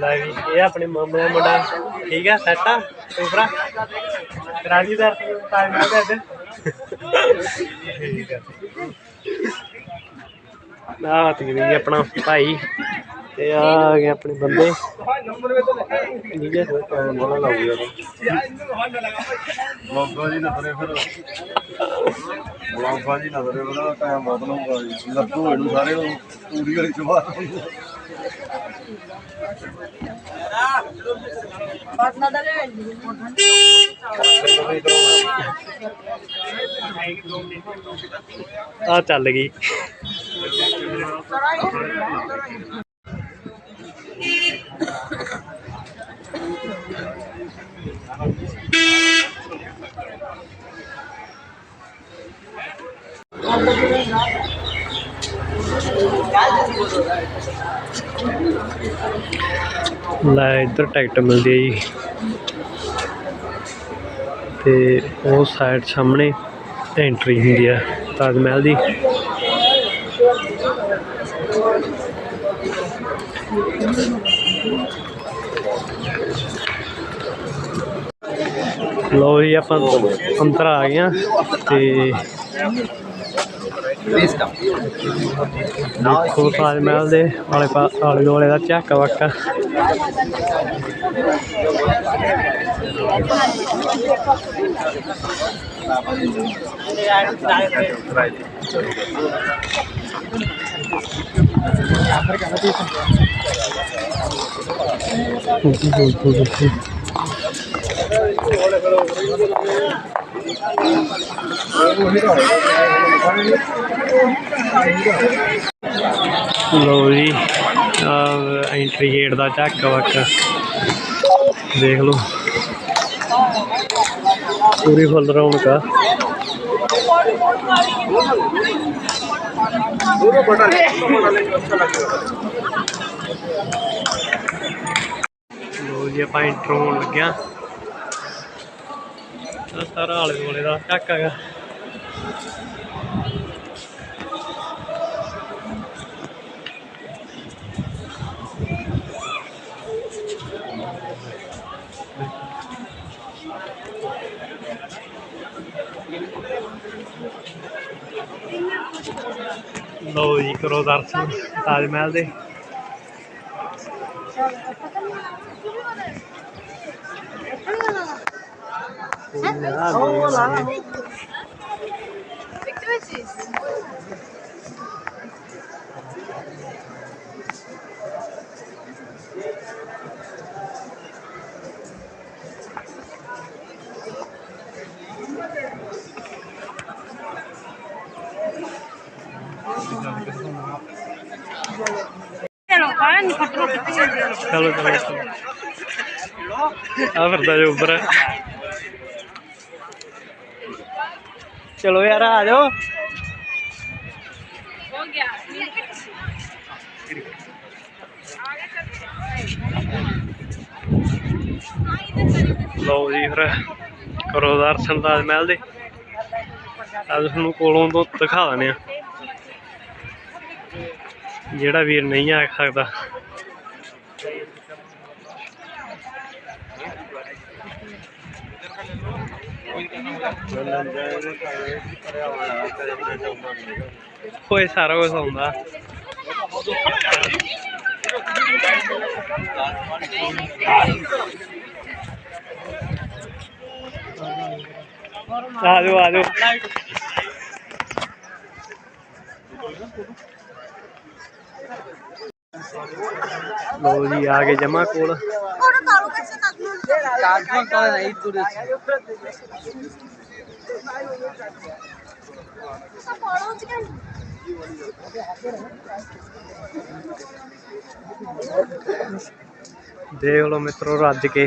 ਲੈ ਵੀ, ਇਹ ਆਪਣੇ ਮਾਮੇ ਦਾ ਮੁੰਡਾ। ਠੀਕ ਆ? ਸੈੱਟ ਆ ਉਪਰਾ ਰਾਜੀ ਦਾ ਟਾਈਮ ਆ ਗਿਆ ਠੀਕ ਆ। ਆ ਤੀ ਆਪਣਾ ਭਾਈ। ਤੇ ਆ ਗਏ ਆਪਣੇ ਬੰਦੇ। ਠੀਕ ਹੈ ਬੋਲਾ ਲਾਉਗਾ ਬਾਬਾ ਜੀ ਨਜ਼ਰੇ ਫਿਰ। ਬਾਬਾ ਜੀ ਨਜ਼ਰੇ ਬਣਾ ਟਾਈਮ ਬਹੁਤ ਲਊਗਾ ਜੀ। ਲੱਡੂ ਇਹਨੂੰ ਸਾਰੇ ਨੂੰ ਪੂਰੀ ਵਾਲੀ ਚਵਾ ਆ ਚੱਲ ਗਈ ਲੈ ਇੱਧਰ ਟਿਕਟ ਮਿਲਦੀ ਹੈ ਜੀ। ਤੇ ਉਹ ਸਾਈਡ ਸਾਹਮਣੇ ਐਂਟਰੀ ਹੁੰਦੀ ਆ ਤਾਜ ਮਹਿਲ ਦੀ। ਲੋ ਜੀ, ਆਪਾਂ ਅੰਦਰ ਆ ਗਏ ਆ ਤੇ ਦੇਖੋ ਤਾਜ ਮਹਿਲ ਦੇ ਆਲੇ ਪਾ ਆਲੇ ਦੁਆਲੇ ਦਾ ਝਾਕਾ ਵਾਕਾ ਲੋ ਜੀ, ਆ ਐਂਟਰੀ ਗੇਟ ਦਾ ਝਾਕਾ ਵਾਕਾ। ਦੇਖ ਲਓ। ਪੂਰੀ ਫੁੱਲ ਰੌਣਕ ਆ। ਲੋ ਜੀ, ਆਪਾਂ ਐਂਟਰ ਹੋਣ ਲੱਗਿਆ। ਆਹ ਸਾਰਾ ਆਲੇ ਦੁਆਲੇ ਦਾ ਝਾਕਾ ਹੈਗਾ ਲੋ ਜੀ ਕਰੋ ਦਰਸ਼ਨ ਤਾਜ ਮਹਿਲ ਦੇ ਚਲੋ ਚਲੋ ਆ ਫਿਰਦਾ ਜੋ ਉੱਪਰ ਚਲੋ ਯਾਰ ਆ ਜਾਓ। ਲਓ ਜੀ ਫਿਰ ਕਰੋ ਦਰਸ਼ਨ ਤਾਜ ਮਹਿਲ ਦੇ। ਅੱਜ ਤੁਹਾਨੂੰ ਕੋਲੋਂ ਤੋਂ ਦਿਖਾ ਦਿੰਦੇ ਆ ਜਿਹੜਾ ਵੀਰ ਨਹੀਂ ਆ ਸਕਦਾ। ਕੋਈ ਸਾਰਾ ਕੁਝ ਆਉਂਦਾ ਆ ਜਾਓ ਆ ਜਾਓ ਲੋ ਜੀ ਆ ਗਏ ਜਮਾ ਕੋਲ ਦੇਖ ਲਓ ਮਿੱਤਰੋ ਰੱਜ ਕੇ Why that in north, देख लो मित्रों राज्य के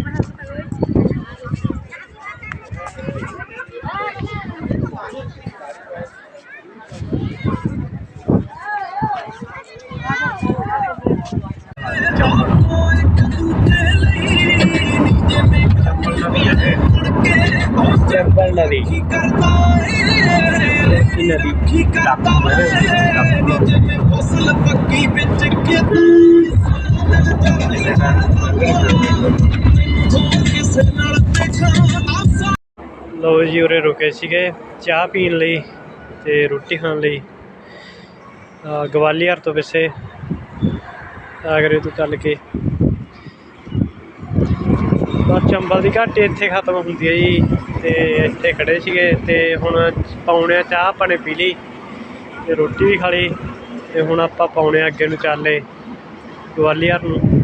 ਲੋ ਜੀ ਉਰੇ ਰੁਕੇ ਸੀਗੇ ਚਾਹ ਪੀਣ ਲਈ ਤੇ ਰੋਟੀ ਖਾਣ ਲਈ। ਗਵਾਲੀਅਰ ਤੋਂ ਵੈਸੇ ਆਗਰੇ ਤੋਂ ਚੱਲ ਕੇ। ਬਸ ਚੰਬਲ ਦੀ ਘਾਟੀ ਇੱਥੇ ਖਤਮ ਹੁੰਦੀ ਹੈ ਜੀ। ਤੇ ਇੱਥੇ ਖੜੇ ਸੀਗੇ ਤੇ ਹੁਣ ਪੌਣਿਆ ਚਾਹ, ਆਪਾਂ ਨੇ ਪੀ ਲਈ ਤੇ ਰੋਟੀ ਵੀ ਖਾ ਲਈ ਤੇ ਹੁਣ ਆਪਾਂ ਪੌਣੇ ਅੱਗੇ ਨੂੰ ਚੱਲੇ ਗਵਾਲੀਅਰ ਨੂੰ।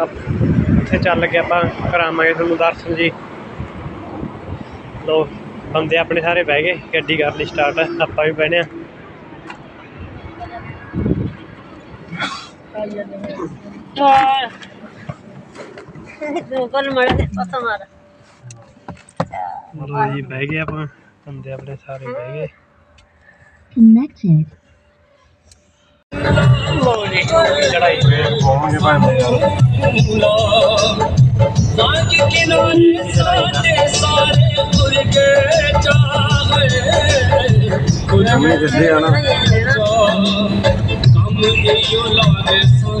ਆਪ- ਚੱਲ ਕੇ ਆਪਾਂ ਕਰਾਵਾਂਗੇ ਤੁਹਾਨੂੰ ਦਰਸ਼ਨ ਜੀ। ਲੋ ਬੰਦੇ ਆਪਣੇ ਸਾਰੇ ਬਹਿ ਗਏ, ਗੱਡੀ ਕਰ ਲਈ ਸਟਾਰਟ ਆਪਾਂ ਵੀ ਬਹਿਨੇ ਆ। ਕੋਲ ਮੜੇ ਦੇ ਪਤਾ ਮਾਰ। ਲੋ ਜੀ ਬਹਿ ਗਏ ਆਪਾਂ ਬੰਦੇ ਆਪਣੇ ਸਾਰੇ ਬਹਿ ਗਏ। Connected. ਲੋ ਜੀ ਚੜਾਈ ਪਹੁੰਚ ਭਾਂਦੇ ਯਾਰ ਮੈਂ ਜਿੱਥੇ ਆਣਾ ਕੰਮ ਇਹੋ ਲਾਗੇ ਸਾਨੂੰ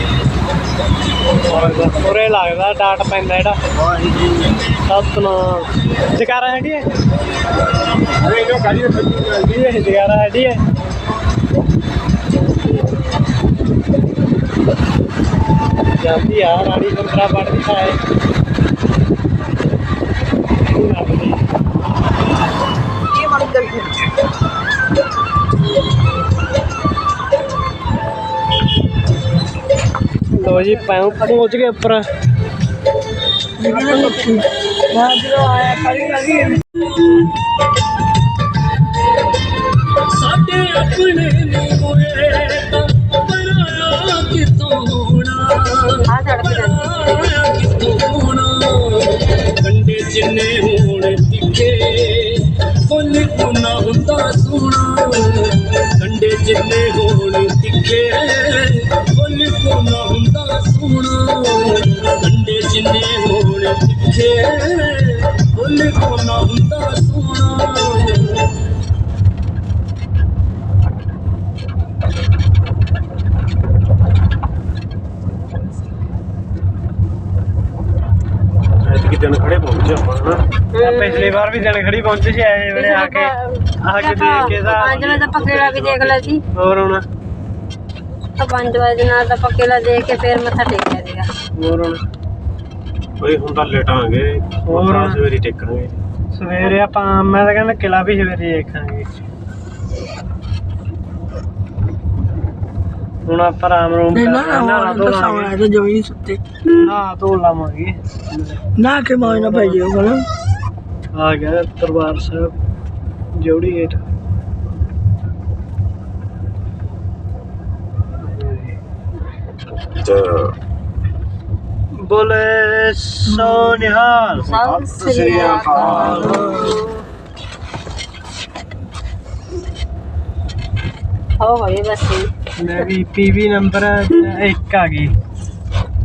ਉਰੇ ਲੱਗਦਾ ਡਾਟ ਪੈਂਦਾ ਜਿਹੜਾ। ਸਤਨਾਮ ਜਕਾਰਾ ਹੈਡੀ ਹੈ ਅਰੇ ਜੋ ਗਾੜੀ ਹੈਡੀ ਹੈ ਜਕਾਰਾ ਹੈਡੀ ਹੈ ਜਾਂਦੀ ਆ, ਰਾਣੀ ਸੰਤਰਾ ਪੜਦੀ ਹੈ। ਲੋ ਜੀ ਪੈਂ ਪਹੁੰਚ ਗਏ ਉੱਪਰ। ਸਾਡੇ ਆਪਣੇ ਨੇ ਹੋਏ ਤਾਂ ਪਰਾਇਆ ਕਿਤੋਂ ਹੋਣਾ? ਆ ਸੜਕ ਜਾਂਦੀ ਪਰਾਇਆ ਕਿਤੋਂ ਹੋਣਾ? ਕੰਡੇ ਜਿੰਨੇ ਹੋਣ ਤਿੱਖੇ ਫੁੱਲ ਕੋਨਾ ਹੁੰਦਾ ਸੋਹਣਾ? ਕੰਡੇ ਜਿੰਨੇ ਹੋਣ ਕੋਨਾ ਹੁੰਦਾ ਸੋਹਣਾ ਕੰਡੇ ਜਿੰਨੇ ਹੋਣ ਤਿੱਖੇ ਫੁੱਲ ਕੋਨਾ ਹੁੰਦਾ ਸੋਹਣਾ। ਐਤਕੀ ਦਿਨ ਖੜੇ ਪਹੁੰਚੇ ਆਪਾਂ ਨਾ ਆ ਪਿਛਲੀ ਵਾਰ ਵੀ ਦਿਨ ਖੜੀ ਪਹੁੰਚੇ ਸੀ ਐ ਵੇਲੇ ਆ ਕੇ ਆ ਕੇ ਦੇਖ ਕੇ ਦਾ ਪੰਜ ਵਜੇ ਦਾ ਪੱਕੇਲਾ ਵੀ ਦੇਖ ਲਿਆ ਸੀ। ਹੋਰ ਹੁਣ? ਤਾਂ ਪੰਜ ਵਜੇ ਦੇ ਨਾਲ ਦਾ ਪੱਕੇਲਾ ਦੇਖ ਕੇ ਫਿਰ ਮੱਥਾ ਟੇਕਿਆ ਸੀਗਾ। ਹੋਰ ਹੁਣ? ਓਏ ਹੁਣ ਤਾਂ ਲੇਟਾਂਗੇ ਹੋਰ। ਹੋਰ ਸਵੇਰੀ ਟੇਕਾਂਗੇ ਸਵੇਰੇ ਆਪਾਂ ਮੈਂ ਤਾਂ ਕਹਿੰਦਾ ਕਿਲਾ ਵੀ ਸਵੇਰੇ ਦੇਖਾਂਗੇ। ਹੁਣ ਆਪਾਂ ਰਾਮ ਰੂਮ ਨਾ ਨਾ ਧੋ ਨਾ ਲਾਂਗੇ। ਤਾਂ ਜਮੀ ਸੁੱਤੇ। ਨਾ ਧੋ ਲਾਵਾਂਗੇ। ਨਾ ਕੇ ਮਾਇ ਨਾ ਪੈ ਜਿਓ ਕੋਲ। ਆ ਗਿਆ ਦਰਬਾਰ ਸਾਹਿਬ ਜੋੜੀ ਗੇਟ ਬੋਲੇ ਸੋ ਨਿਹਾਲ ਸਤਿ ਸ੍ਰੀ ਅਕਾਲ ਹੋ ਗਈ ਬਸ ਜੀ। ਮੈਂ ਵੀ ਪੀਵੀ ਨੰਬਰ 1 ਆ ਗਈ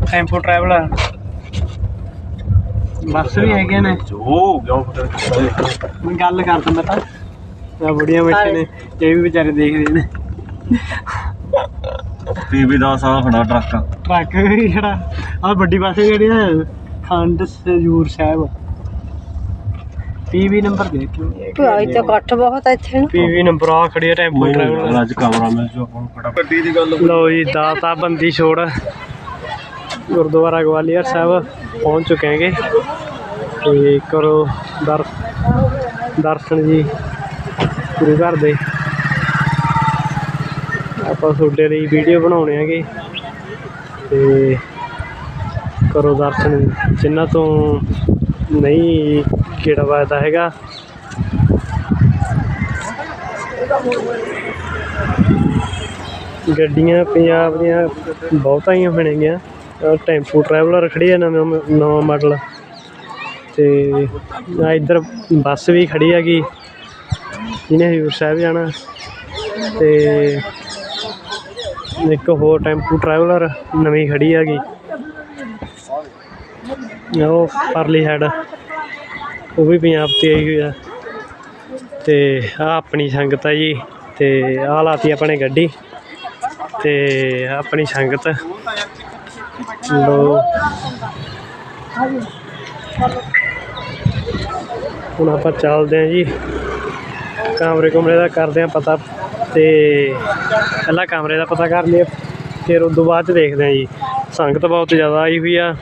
ਟੈਂਪੋ ਟਰੈਵਲਰ ਬੱਸ ਵੀ ਹੈਗੇ ਨੇ ਜੋ ਮੈਂ ਗੱਲ ਕਰਦਾ ਮੈਂ ਤਾਂ ਬੁੜੀਆਂ ਬੈਠੇ ਨੇ ਇਹ ਵੀ ਵਿਚਾਰੇ ਦੇਖਦੇ ਨੇ ਪੀਵੀ ਦਾ ਸਾਹ ਖੜਾ ਟਰੱਕ। ਟਰੱਕ ਵੀ ਜਿਹੜਾ ਆ ਵੱਡੀ ਬੱਸ ਜਿਹੜੀ ਹੈ ਖੰਡ ਸਜੂਰ ਸਾਹਿਬ। ਪੀਵੀ ਨੰਬਰ ਦੇ ਭਾਈ ਤਾਂ ਇਕੱਠ ਬਹੁਤ ਆ ਇੱਥੇ ਨਾ। ਪੀਵੀ ਨੰਬਰ ਆ ਖੜੀ ਹੈ ਟੈਂਪੂ ਟਰੈਵਲਰ ਅੱਜ ਕਮਰਾ ਮੈਂ ਜੋ ਆਪਾਂ ਨੂੰ ਫਟਾਫਟ ਗੱਡੀ ਦੀ ਗੱਲ ਲਓ ਜੀ ਦਾਤਾ ਬੰਦੀ ਛੋੜ। ਗੁਰਦੁਆਰਾ ਗਵਾਲੀਅਰ ਸਾਹਿਬ ਪਹੁੰਚ ਚੁੱਕੇ ਹੈਗੇ। ਤੇ ਕਰੋ ਦਰ ਦਰਸ਼ਨ ਜੀ ਗੁਰੂ ਘਰ ਦੇ। ਆਪਾਂ ਤੁਹਾਡੇ ਲਈ ਵੀਡੀਓ ਬਣਾਉਣੇ ਹੈਗੇ। ਤੇ ਕਰੋ ਦਰਸ਼ਨ। ਜਿਨ੍ਹਾਂ ਤੋਂ ਨਹੀਂ ਕਿਹੜਾ ਵੱਜਦਾ ਹੈਗਾ। ਗੱਡੀਆਂ ਪੰਜਾਬ ਦੀਆਂ ਬਹੁਤਾਂ ਹੀ ਹੋਣਗੀਆਂ ਟੈਂਪੂ ਟਰੈਵਲਰ ਖੜੀ ਹੈ ਨਵਾਂ ਨਵਾਂ ਮਾਡਲ ਤੇ ਆ ਇੱਧਰ ਬੱਸ ਵੀ ਖੜੀ ਹੈਗੀ। ਜਿਹਨੇ ਹਜ਼ੂਰ ਸਾਹਿਬ ਜਾਣਾ। ਤੇ ਇੱਕ ਹੋਰ ਟੈਂਪੂ ਟਰੈਵਲਰ ਨਵੀਂ ਖੜੀ ਹੈਗੀ ਉਹ ਪਰਲੀ ਸਾਈਡ ਉਹ ਵੀ ਪੰਜਾਬ ਤੇ ਆਈ ਹੋਈ ਆ। ਤੇ ਆ ਆਪਣੀ ਸੰਗਤ ਆ ਜੀ, ਤੇ ਆ ਲਾਤੀ ਆਪਣੇ ਗੱਡੀ, ਤੇ ਆਪਣੀ ਸੰਗਤ। ਲੋ ਹੁਣ ਆਪਾਂ ਚੱਲਦੇ ਹਾਂ ਜੀ। ਕਮਰੇ ਕਮਰੇ ਦਾ ਕਰਦੇ ਹਾਂ ਪਤਾ ਤੇ ਪਹਿਲਾਂ ਕਮਰੇ ਦਾ ਪਤਾ ਕਰ ਲਈਏ, ਫਿਰ ਉਸ ਤੋਂ ਬਾਅਦ ਚ ਦੇਖਦੇ ਹਾਂ ਜੀ। ਸੰਗਤ ਬਹੁਤ ਜ਼ਿਆਦਾ ਆਈ ਹੋਈ ਆ,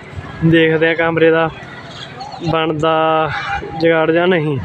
ਦੇਖਦੇ ਹਾਂ ਕਮਰੇ ਦਾ ਬਣਦਾ, ਜਗਾੜ ਜਾਂ ਨਹੀਂ।